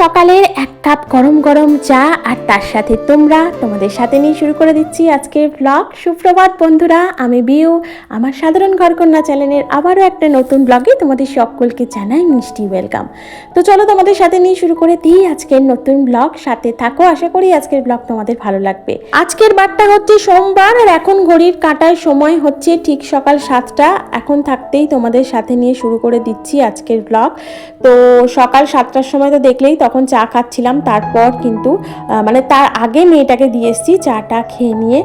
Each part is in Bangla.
সকালের এক কাপ গরম গরম চা, আর তার সাথে তোমরা, তোমাদের সাথে নিয়ে শুরু করে দিচ্ছি আজকের ব্লগ সুপ্রভাত বন্ধুরা, আমি বিউ। আমার সাধারণ ঘরকন্যা চ্যানেলের আবারও একটা নতুন ব্লগে তোমাদের সকলকে জানাই মিষ্টি ওয়েলকাম তো চলো তোমাদের সাথে নিয়ে শুরু করে দিই আজকের নতুন ব্লগ সাথে থাকো, আশা করি আজকের ব্লগ তোমাদের ভালো লাগবে। আজকের বারটা হচ্ছে সোমবার, আর এখন ঘড়ির কাটায় সময় হচ্ছে ঠিক সকাল সাতটা। এখন থাকতেই তোমাদের সাথে নিয়ে শুরু করে দিচ্ছি আজকের ব্লগ তো সকাল সাতটার সময় তো দেখলেই তখন চা খাচ্ছিলাম। তারপর কিন্তু মানে তার আগে মেয়েটাকে দিয়ে এসেছি চাটা খেয়ে নিয়ে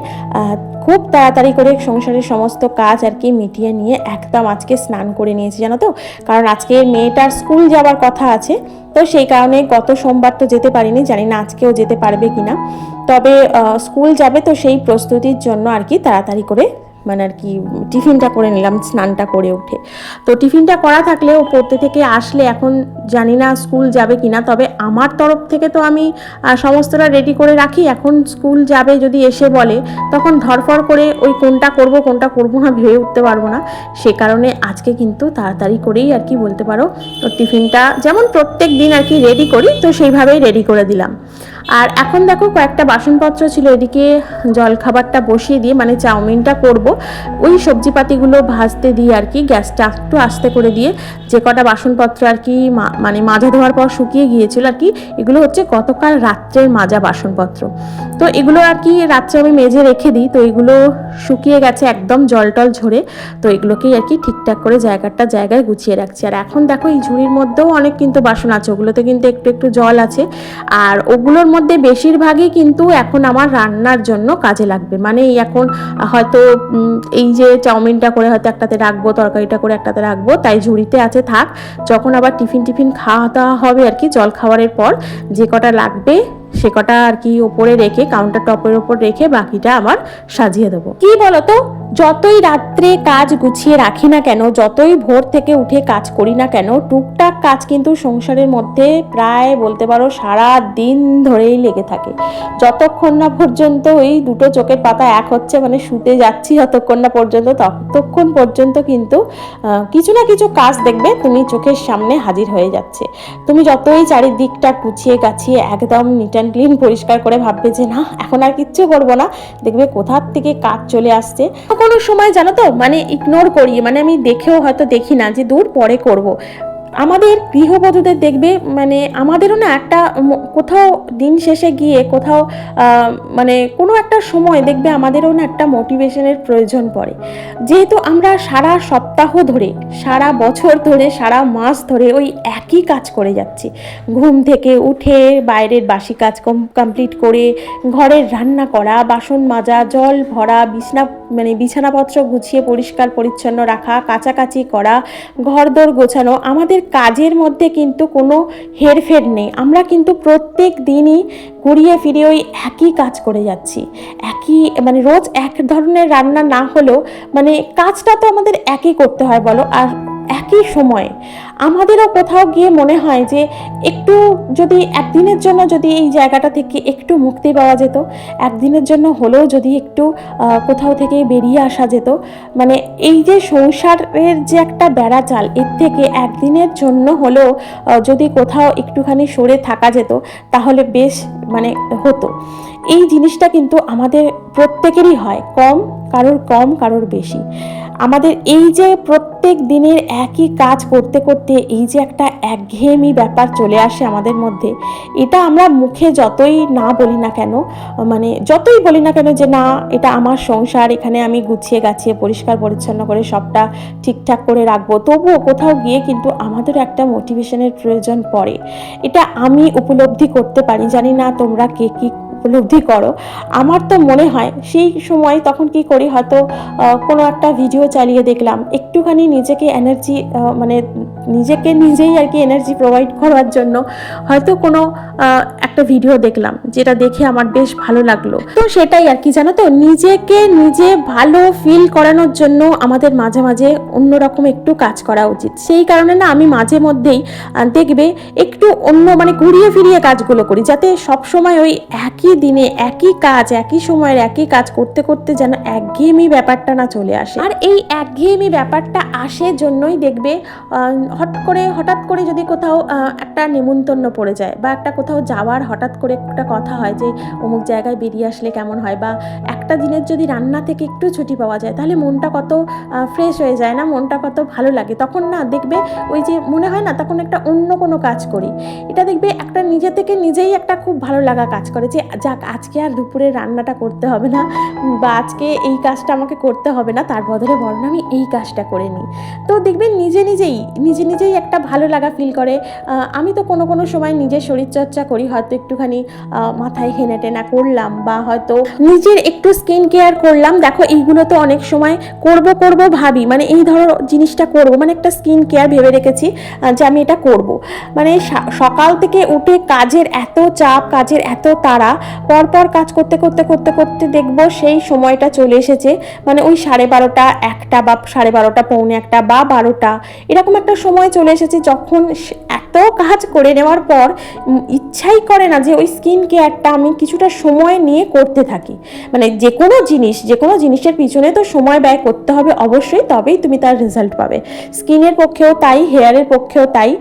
খুব তাড়াতাড়ি করে সংসারের সমস্ত কাজ আর কি মিটিয়ে নিয়ে একদম আজকে স্নান করে নিয়েছি, জানো তো? কারণ আজকে মেয়েটার স্কুল যাওয়ার কথা আছে, তো সেই কারণে গত সোমবার তো যেতে পারিনি, জানি না আজকেও যেতে পারবে কিনা। তবে স্কুল যাবে তো সেই প্রস্তুতির জন্য আর কি তাড়াতাড়ি করে মানে আর কি, টিফিনটা করে নিলাম, স্নানটা করে উঠে। তো টিফিনটা করা থাকলেও পড়তে থেকে আসলে এখন জানি না স্কুল যাবে কিনা, তবে আমার তরফ থেকে তো আমি সমস্তটা রেডি করে রাখি। এখন স্কুল যাবে যদি এসে বলে, তখন ধরফর করে ওই কোনটা করব কোনটা করব না ভেবে উঠতে পারব না। সে কারণে আজকে কিন্তু তাড়াতাড়ি করেই আর কি বলতে পারো, তো টিফিনটা যেমন প্রত্যেক দিন আর কি রেডি করি, তো সেইভাবেই রেডি করে দিলাম। আর এখন দেখো কয়েকটা বাসনপত্র ছিল, এদিকে জলখাবারটা বসিয়ে দিয়ে মানে চাউমিনটা করব। ওই সবজিপাতিগুলো ভাজতে দিয়ে আর কি, গ্যাসটা একটু আস্তে করে দিয়ে যে কটা বাসনপত্র আর কি মানে মাজা ধোয়ার পর শুকিয়ে গিয়েছিল আর কি, এগুলো হচ্ছে গতকাল রাত্রের মাজা বাসনপত্র। তো এগুলো আর কি রাত্রে আমি মেজে রেখে দিই, তো এগুলো শুকিয়ে গেছে একদম জল টল ঝরে, তো এগুলোকেই আর কি ঠিকঠাক করে জায়গাটা জায়গায় গুছিয়ে রাখছি। আর এখন দেখো এই ঝুড়ির মধ্যেও অনেক কিন্তু বাসন আছে, ওগুলোতে কিন্তু একটু একটু জল আছে, আর ওগুলোর মধ্যে বেশিরভাগই কিন্তু এখন আমার রান্নার জন্য কাজে লাগবে। মানে এখন হয়তো এই যে চাউমিনটা করে হয়তো একটাতে রাখব, তরকারিটা করে একটাতে রাখব, তাই ঝুড়িতে আছে থাক। যখন আবার টিফিন টিফিন খাওয়া দাওয়া হবে আর কি, জল খাওয়ারের পর যে কটা লাগবে সে কটা আর কি ওপরে রেখে কাউন্টার টপের ওপর রেখে বাকিটা আমার সাজিয়ে দেবো। কি বলতো? যতই রাত্রে কাজ গুছিয়ে রাখি না কেন, যতই ভোর থেকে উঠে কাজ করি না কেন, টুকটাক কাজ কিন্তু সংসারের মধ্যে প্রায় বলতে পারো সারা দিন ধরেই লেগে থাকে। যতক্ষণ না পর্যন্ত ওই দুটো চোখের পাতা এক হচ্ছে মানে শুতে যাচ্ছি যতক্ষণ না পর্যন্ত, ততক্ষণ পর্যন্ত কিন্তু কিছু না কিছু কাজ দেখবে তুমি চোখের সামনে হাজির হয়ে যাচ্ছে। তুমি যতই চারিদিকটা গুছিয়ে গাছিয়ে একদম নিট অ্যান্ড ক্লিন পরিষ্কার করে ভাববে যে, না, এখন আর কিচ্ছু করব না। দেখবে কোথার থেকে কাজ চলে আসছে। কোনো সময় জানো তো মানে ইগনোর করি। মানে আমি দেখেও হয়তো দেখি না যে, দূর পরে করব। আমাদের গৃহবধূদের দেখবে মানে আমাদেরও না একটা কোথাও দিন শেষে গিয়ে কোথাও মানে কোনো একটা সময় দেখবে আমাদেরও না একটা মোটিভেশনের প্রয়োজন পড়ে। যেহেতু আমরা সারা সপ্তাহ ধরে, সারা বছর ধরে, সারা মাস ধরে ওই একই কাজ করে যাচ্ছি। ঘুম থেকে উঠে বাইরের বাসি কাজ কমপ্লিট করে ঘরের রান্না করা, বাসন মাজা, জল ভরা, বিছনা মানে বিছানাপত্র গুছিয়ে পরিষ্কার, পরিচ্ছন্ন রাখা কাছাকাছি করা, ঘরদোর গোছানো, আমাদের কাজের মধ্যে কিন্তু কোনো হেরফের নেই। আমরা কিন্তু প্রত্যেক দিনই ঘুরিয়ে ফিরিয়ে ওই একই কাজ করে যাচ্ছি। একই মানে রোজ এক ধরনের রান্না না হলেও মানে কাজটা তো আমাদের একই করতে হয় বলো, আর একই সময়ে। আমাদেরও কোথাও গিয়ে মনে হয় যে একটু যদি একদিনের জন্য যদি এই জায়গাটা থেকে একটু মুক্তি পাওয়া যেত, একদিনের জন্য হলেও যদি একটু কোথাও থেকে বেরিয়ে আসা যেত মানে এই যে সংসারের যে একটা বেড়া চাল, এর থেকে একদিনের জন্য হলেও যদি কোথাও একটুখানি সরে থাকা যেত, তাহলে বেশ মানে হতো। এই জিনিসটা কিন্তু আমাদের প্রত্যেকেরই হয়, কম কারোর কম, কারোর বেশি। আমাদের এই যে প্রত্যেক দিনের একই কাজ করতে করতে এই যে একটা একঘেয়েমি ব্যাপার চলে আসে আমাদের মধ্যে, এটা আমরা মুখে যতই না বলি না কেন মানে যতই বলি না কেন যে না, এটা আমার সংসার, এখানে আমি গুছিয়ে গাছিয়ে পরিষ্কার পরিচ্ছন্ন করে সবটা ঠিকঠাক করে রাখব। তবুও কোথাও গিয়ে কিন্তু আমাদের একটা মোটিভেশনের প্রয়োজন পড়ে। এটা আমি উপলব্ধি করতে পারি। জানি না তোমরা কে কি উপলব্ধি করো। আমার তো মনে হয় সেই সময় তখন কি করি হয়তো কোনো একটা ভিডিও চালিয়ে দেখলাম। একটুখানি নিজেকে এনার্জি মানে নিজেকে নিজেই আর কি এনার্জি প্রোভাইড করার জন্য হয়তো কোনো একটা ভিডিও দেখলাম, যেটা দেখে আমার বেশ ভালো লাগল। তো সেটাই আর কি, জানো তো? নিজেকে নিজে ভালো ফিল করানোর জন্য আমাদের মাঝে মাঝে অন্যরকম একটু কাজ করা উচিত। সেই কারণে না, আমি মাঝে মধ্যেই দেখবে একটু অন্য মানে ঘুরিয়ে ফিরিয়ে কাজগুলো করি, যাতে সব সময় ওই একই একই দিনে একই কাজ, একই সময়ের একই কাজ করতে করতে যেন একঘেয়েমি ব্যাপারটা না চলে আসে। আর এই একঘেয়েমি ব্যাপারটা আসে জন্যই দেখবে হট করে, হঠাৎ করে যদি কোথাও একটা নেমন্তন্ন পড়ে যায় বা একটা কোথাও যাওয়ার হঠাৎ করে একটা কথা হয় যে, অমুক জায়গায় বেরিয়ে আসলে কেমন হয় বা একটা দিনের যদি রান্না থেকে একটু ছুটি পাওয়া যায়, তাহলে মনটা কত ফ্রেশ হয়ে যায় না? মনটা কত ভালো লাগে? তখন না দেখবে ওই যে মনে হয় না তখন একটা অন্য কোনো কাজ করি। এটা দেখবে একটা নিজে থেকে নিজেই একটা খুব ভালো লাগা কাজ করে যে যাক, আজকে আর দুপুরে রান্নাটা করতে হবে না, বা আজকে এই কাজটা আমাকে করতে হবে না, তার বদলে বরং আমি এই কাজটা করে নিই। তো দেখবেন নিজে নিজেই নিজে নিজেই একটা ভালো লাগা ফিল করে। আমি তো কোনো কোনো সময় নিজের শরীরচর্চা করি, হয়তো একটুখানি মাথায় হেনে টেনা করলাম, বা হয়তো নিজের একটু স্কিন কেয়ার করলাম। দেখো, এইগুলো তো অনেক সময় করব করব ভাবি মানে এই ধরো জিনিসটা করব মানে একটা স্কিন কেয়ার ভেবে রেখেছি যে আমি এটা করব। মানে সকাল থেকে উঠে কাজের এত চাপ, কাজের এত তাড়া পরপর কাজ করতে করতে করতে করতে দেখব সেই সময়টা চলে এসেছে। মানে ওই সাড়ে বারোটা একটা বা সাড়ে বারোটা, পৌনে একটা বা বারোটা এরকম একটা সময় চলে এসেছে যখন এত কাজ করে নেওয়ার পর ইচ্ছাই করে না যে ওই স্কিন কেয়ারটা আমি কিছুটা সময় নিয়ে করতে থাকি। মানে যে কোনো জিনিস, যে কোনো জিনিসের পিছনে তো সময় ব্যয় করতে হবে অবশ্যই, তবেই তুমি তার রেজাল্ট পাবে। স্কিনের পক্ষেও তাই হেয়ারের পক্ষেও তাই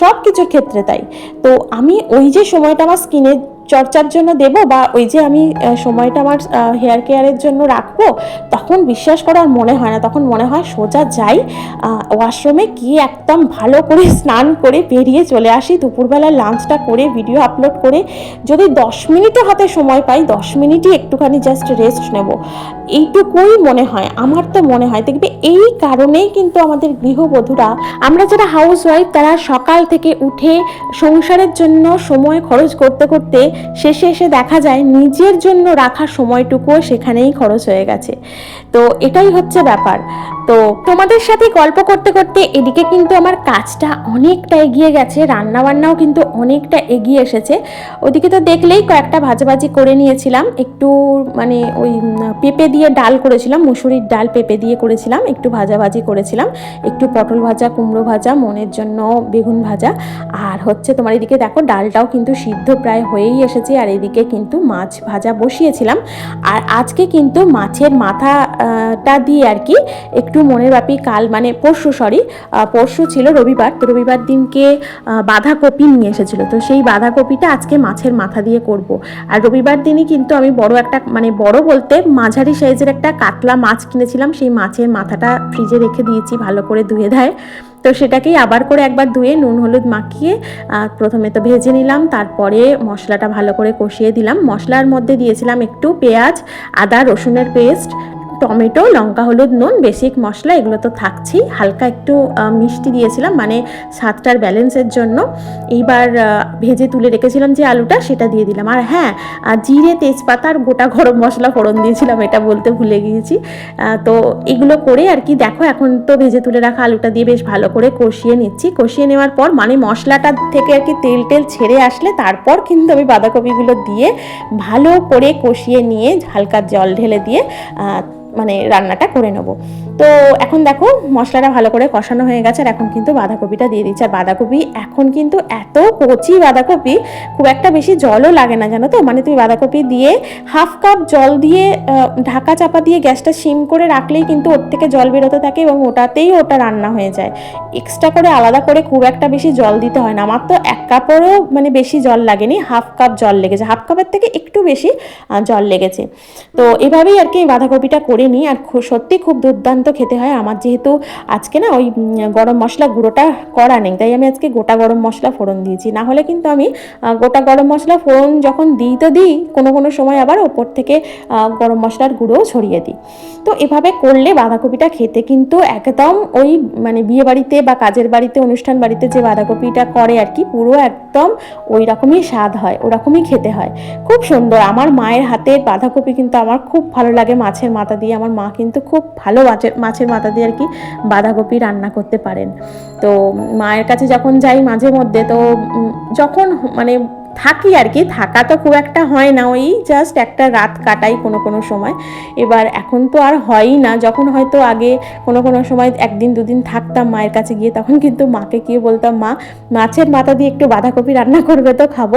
সব কিছুর ক্ষেত্রে তাই। তো আমি ওই যে সময়টা আমার স্কিনের চর্চার জন্য দেব বা ওই যে আমি সময়টা আমার হেয়ার কেয়ারের জন্য রাখব, তখন বিশ্বাস করার মনে হয় না। তখন মনে হয় সোজা যাই ওয়াশরুমে গিয়ে একদম ভালো করে স্নান করে বেরিয়ে চলে আসি। দুপুরবেলা লাঞ্চটা করে ভিডিও আপলোড করে, যদি দশ মিনিটও হাতে সময় পাই, দশ মিনিটই একটুখানি জাস্ট রেস্ট নেব। এইটুকুই মনে হয়, আমার তো মনে হয়। দেখবে এই কারণেই কিন্তু আমাদের গৃহবধূরা, আমরা যারা হাউস ওয়াইফ তারা সকাল থেকে উঠে সংসারের জন্য সময় খরচ করতে করতে শেষে এসে দেখা যায় নিজের জন্য রাখা সময়টুকুও সেখানেই খরচ হয়ে গেছে। তো এটাই হচ্ছে ব্যাপার। তো তোমাদের সাথে গল্প করতে করতে এদিকে কিন্তু আমার কাজটা অনেকটা এগিয়ে গেছে রান্না বান্নাও কিন্তু অনেকটা এগিয়ে এসেছে। ওদিকে তো দেখলেই কয়েকটা ভাজাভাজি করে নিয়েছিলাম, একটু মানে ওই পেঁপে দিয়ে ডাল করেছিলাম, মুসুরির ডাল পেঁপে দিয়ে করেছিলাম, একটু ভাজাভাজি করেছিলাম, একটু পটল ভাজা, কুমড়ো ভাজা, মনের জন্য বেগুন ভাজা। আর হচ্ছে তোমার এদিকে দেখো ডালটাও কিন্তু সিদ্ধ প্রায় হয়েই এসেছে, আর এদিকে কিন্তু মাছ ভাজা বসিয়েছিলাম। আর আজকে কিন্তু মাছের মাথাটা দিয়ে আর কি একটু মনের বাপি কাল মানে পরশু সরি পরশু ছিল রবিবার, তো রবিবার দিনকে বাঁধাকপি নিয়ে এসেছিল। তো সেই বাঁধাকপিটা আজকে মাছের মাথা দিয়ে করব। আর রবিবার দিনই কিন্তু আমি বড় একটা মানে বড় বলতে মাঝারি সাইজের একটা কাতলা মাছ কিনেছিলাম। সেই মাছের মাথাটা ফ্রিজে রেখে দিয়েছি ভালো করে ধুয়ে ধায়। তো সেটাকেই আবার করে একবার ধুয়ে নুন, হলুদ মাখিয়ে প্রথমে তো ভেজে নিলাম, তারপরে মশলাটা ভালো করে কষিয়ে দিলাম। মশলার মধ্যে দিয়েছিলাম একটু পেঁয়াজ, আদা, রসুনের পেস্ট টমেটো, লঙ্কা, হলুদ, নুন বেসিক মশলা, এগুলো তো থাকছেই। হালকা একটু মিষ্টি দিয়েছিলাম মানে স্বাদটার ব্যালেন্সের জন্য। এইবার ভেজে তুলে রেখেছিলাম যে আলুটা, সেটা দিয়ে দিলাম। আর হ্যাঁ জিরে, তেজপাতা আর গোটা গরম মশলা ফোড়ন দিয়েছিলাম, এটা বলতে ভুলে গিয়েছি। তো এগুলো করে আর কি, দেখো, এখন তো ভেজে তুলে রাখা আলুটা দিয়ে বেশ ভালো করে কষিয়ে নিচ্ছি। কষিয়ে নেওয়ার পর মানে মশলাটা থেকে আর কি তেল টেল ছেড়ে আসলে তারপর কিন্তু আমি বাঁধাকপিগুলো দিয়ে ভালো করে কষিয়ে নিয়ে, হালকা জল ঢেলে দিয়ে মানে রান্নাটা করে নেব। তো এখন দেখো মশলাটা ভালো করে কষানো হয়ে গেছে আর এখন কিন্তু বাঁধাকপিটা দিয়ে দিচ্ছে। আর বাঁধাকপি এখন কিন্তু এত কচি বাঁধাকপি, খুব একটা বেশি জলও লাগে না, জানো তো? মানে তুমি বাঁধাকপি দিয়ে হাফ কাপ জল দিয়ে ঢাকা চাপা দিয়ে গ্যাসটা সিম করে রাখলেই কিন্তু ওর থেকে জল বেরোতে থাকে এবং ওটাতেই ওটা রান্না হয়ে যায়। এক্সট্রা করে আলাদা করে খুব একটা বেশি জল দিতে হয় না। আমার তো এক কাপেরও মানে বেশি জল লাগেনি, হাফ কাপ জল লেগেছে। হাফ কাপের থেকে একটু বেশি জল লেগেছে। তো এভাবেই আর কি বাঁধাকপিটা করে নিই। আর সত্যি খুব দুর্দান্ত খেতে হয়। আমার যেহেতু আজকে না ওই গরম মশলা গুঁড়োটা করা নেই, তাই আমি আজকে গোটা গরম মশলা ফোড়ন দিয়েছি। না হলে কিন্তু আমি গোটা গরম মশলা ফোড়ন যখন দিই তো দিই, কোনো কোনো সময় আবার ওপর থেকে গরম মশলার গুঁড়োও ছড়িয়ে দিই। তো এভাবে করলে বাঁধাকপিটা খেতে কিন্তু একদম ওই মানে বিয়ে বাড়িতে বা কাজের বাড়িতে, অনুষ্ঠান বাড়িতে যে বাঁধাকপিটা করে আর কি, পুরো একদম ওই রকমই স্বাদ হয়, ওরকমই খেতে হয়। খুব সুন্দর। আমার মায়ের হাতের বাঁধাকপি কিন্তু আমার খুব ভালো লাগে মাছের মাথা দিয়ে। আমার মা কিন্তু খুব ভালো মাছের মাছের মাথা দিয়ে আর কি বাঁধাকপি রান্না করতে পারেন। তো মায়ের কাছে যখন যাই মাঝে মধ্যে, তো যখন মানে থাকি আর কি, থাকা তো খুব একটা হয় না, ওই জাস্ট একটা রাত কাটাই কোনো কোনো সময়। এবার এখন তো আর হয়ই না, যখন হয়তো আগে কোনো কোনো সময় একদিন দুদিন থাকতাম মায়ের কাছে গিয়ে, তখন কিন্তু মাকে গিয়ে বলতাম, মা, মাছের মাথা দিয়ে একটু বাঁধাকপি রান্না করবে তো খাব।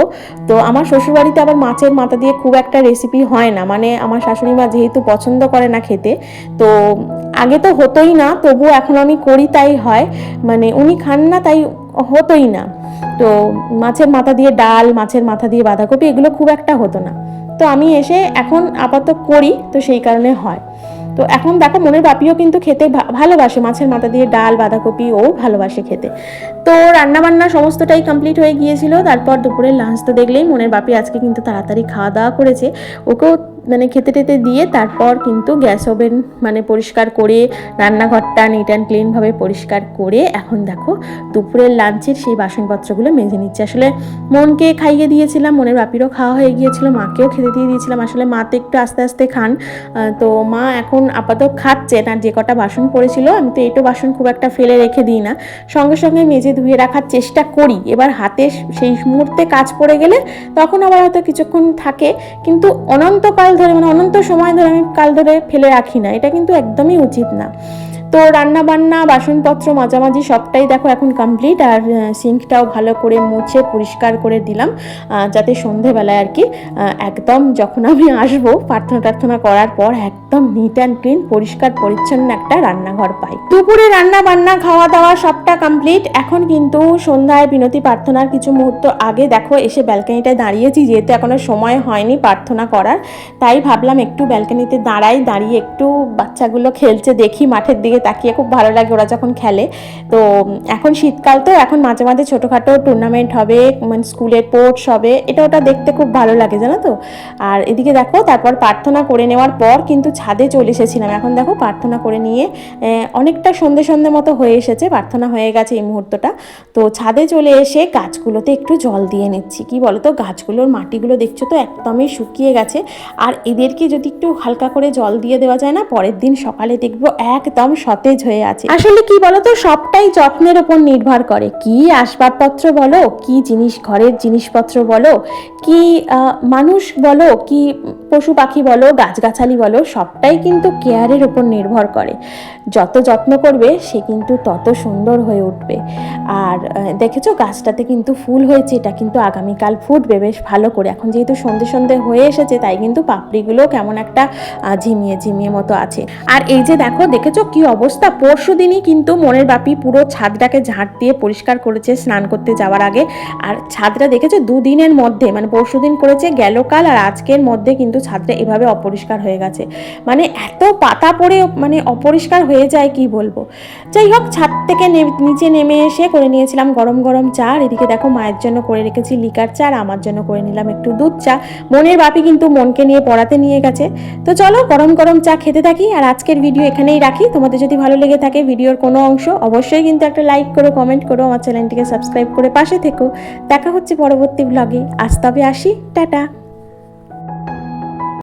তো আমার শ্বশুরবাড়িতে আবার মাছের মাথা দিয়ে খুব একটা রেসিপি হয় না মানে আমার শাশুড়ি মা যেহেতু পছন্দ করে না খেতে, তো আগে তো হতোই না তবু এখন আমি করি তাই হয় মানে উনি খান না তাই হতোই না। তো মাছের মাথা দিয়ে ডাল, মাছের মাথা দিয়ে বাঁধাকপি এগুলো খুব একটা হতো না। তো আমি এসে এখন আপাতত করি, তো সেই কারণে হয়। তো এখন দেখো মনের বাপিও কিন্তু খেতে ভালোবাসে। মাছের মাথা দিয়ে ডাল, বাঁধাকপি ও ভালোবাসে খেতে। তো রান্না বান্না সমস্তটাই কমপ্লিট হয়ে গিয়েছিল। তারপর দুপুরের লাঞ্চ তো দেখলেই মনের বাপি আজকে কিন্তু তাড়াতাড়ি খাওয়া দাওয়া করেছে। ওকেও মানে খেতে টেতে দিয়ে তারপর কিন্তু গ্যাস ওভেন মানে পরিষ্কার করে, রান্নাঘরটা নিট অ্যান্ড ক্লিনভাবে পরিষ্কার করে এখন দেখো দুপুরের লাঞ্চের সেই বাসনপত্রগুলো মেজে নিচ্ছে। আসলে মনকে খাইয়ে দিয়েছিলাম, মনের বাপিরও খাওয়া হয়ে গিয়েছিল, মাকেও খেতে দিয়ে দিয়েছিলাম। আসলে মা তো একটু আস্তে আস্তে খান। তো মা এখন আপাতত খাচ্ছেন আর যে কটা বাসন পড়েছিল আমি তো এইটো বাসন খুব একটা ফেলে রেখে দিই না। সঙ্গে সঙ্গে মেজে ধুয়ে রাখার চেষ্টা করি। এবার হাতে সেই মুহূর্তে কাজ পড়ে গেলে তখন আবার হয়তো কিছুক্ষণ থাকে, কিন্তু অনন্তকাল ধরে মানে অনন্ত সময় ধরে আমি কাল ধরে ফেলে রাখি না। এটা কিন্তু একদমই উচিত না। তো রান্না বান্না বাসনপত্র, মাঝামাঝি সবটাই দেখো এখন কমপ্লিট আর সিঙ্কটাও ভালো করে মুছে, পরিষ্কার করে দিলাম যাতে সন্ধেবেলায় আর কি একদম যখন আমি আসব, প্রার্থনা টার্থনা করার পর একদম নিট অ্যান্ড ক্লিন পরিষ্কার, পরিচ্ছন্ন একটা রান্নাঘর পাই। দুপুরে রান্না বান্না খাওয়া দাওয়া সবটা কমপ্লিট এখন কিন্তু সন্ধ্যায় বিনতি, প্রার্থনার কিছু মুহূর্ত আগে দেখো, এসে ব্যালকানিটায় দাঁড়িয়েছি, যেহেতু এখনও সময় হয়নি প্রার্থনা করার। তাই ভাবলাম একটু ব্যালকানিতে দাঁড়াই, দাঁড়িয়ে একটু বাচ্চাগুলো খেলছে, দেখি মাঠের দিকে তাকিয়ে খুব ভালো লাগে ওরা যখন খেলে। তো এখন শীতকাল তো, এখন মাঝে মাঝে ছোটোখাটো টুর্নামেন্ট হবে মানে স্কুলের স্পোর্টস হবে, এটা ওটা দেখতে খুব ভালো লাগে, জানো তো? আর এদিকে দেখো, তারপর প্রার্থনা করে নেওয়ার পর কিন্তু ছাদে চলে এসেছিলাম। এখন দেখো প্রার্থনা করে নিয়ে অনেকটা সন্ধে সন্ধে মতো হয়ে এসেছে, প্রার্থনা হয়ে গেছে এই মুহূর্তটা। তো ছাদে চলে এসে গাছগুলোতে একটু জল দিয়ে নিচ্ছি। কি বলো তো গাছগুলোর মাটিগুলো দেখছ তো, একদমই শুকিয়ে গেছে। আর এদেরকে যদি একটু হালকা করে জল দিয়ে দেওয়া যায় না, পরের দিন সকালে দেখব একদম সতেজ হয়ে আছে। আসলে কি বলো তো সবটাই যত্নের ওপর নির্ভর করে। কি আসবাবপত্র বলো, কি জিনিস ঘরের জিনিসপত্র বলো, কি মানুষ বলো, কি পশু পাখি বলো, গাছগাছালি বলো, সবটাই কিন্তু কেয়ারের ওপর নির্ভর করে। যত যত্ন করবে, সে কিন্তু তত সুন্দর হয়ে উঠবে। আর দেখেছ, গাছটাতে কিন্তু ফুল হয়েছে, এটা কিন্তু আগামীকাল ফুটবে, বেশ ভালো করে। এখন যেহেতু সন্ধে সন্ধে হয়ে এসেছে, তাই কিন্তু পাপড়িগুলো কেমন একটা ঝিমিয়ে ঝিমিয়ে মতো আছে। আর এই যে দেখো, দেখেছ কি অবস্থা। পরশু দিনই কিন্তু মনের বাপি পুরো ছাদটাকে ঝাঁট দিয়ে পরিষ্কার করেছে, স্নান করতে যাওয়ার আগে। আর ছাদটা দেখেছ? দুদিনের মধ্যে মানে পরশু দিন করেছে গেল কাল আর আজকের মধ্যে কিন্তু ছাদটা এভাবে অপরিষ্কার হয়ে গেছে। মানে এত পাতা পড়ে মানে অপরিষ্কার হয়ে যায়, কি বলব? যাই হোক, ছাদ থেকে নিচে নেমে এসে করে নিয়েছিলাম গরম গরম চা। আর এদিকে দেখো, মায়ের জন্য করে রেখেছি লিকার চা আর আমার জন্য করে নিলাম একটু দুধ চা। মনের বাপি কিন্তু মনকে নিয়ে পড়াতে নিয়ে গেছে। তো চলো, গরম গরম চা খেতে থাকি। আর আজকের ভিডিও এখানেই রাখি। তোমাদের যদি ভালো লেগে থাকে ভিডিওর কোনো অংশ, অবশ্যই কিন্তু একটা লাইক করো কমেন্ট করো, আমার চ্যানেলটিকে সাবস্ক্রাইব করে পাশে থেকো। দেখা হচ্ছে পরবর্তী ব্লগে আজ তবে আসি। টাটা।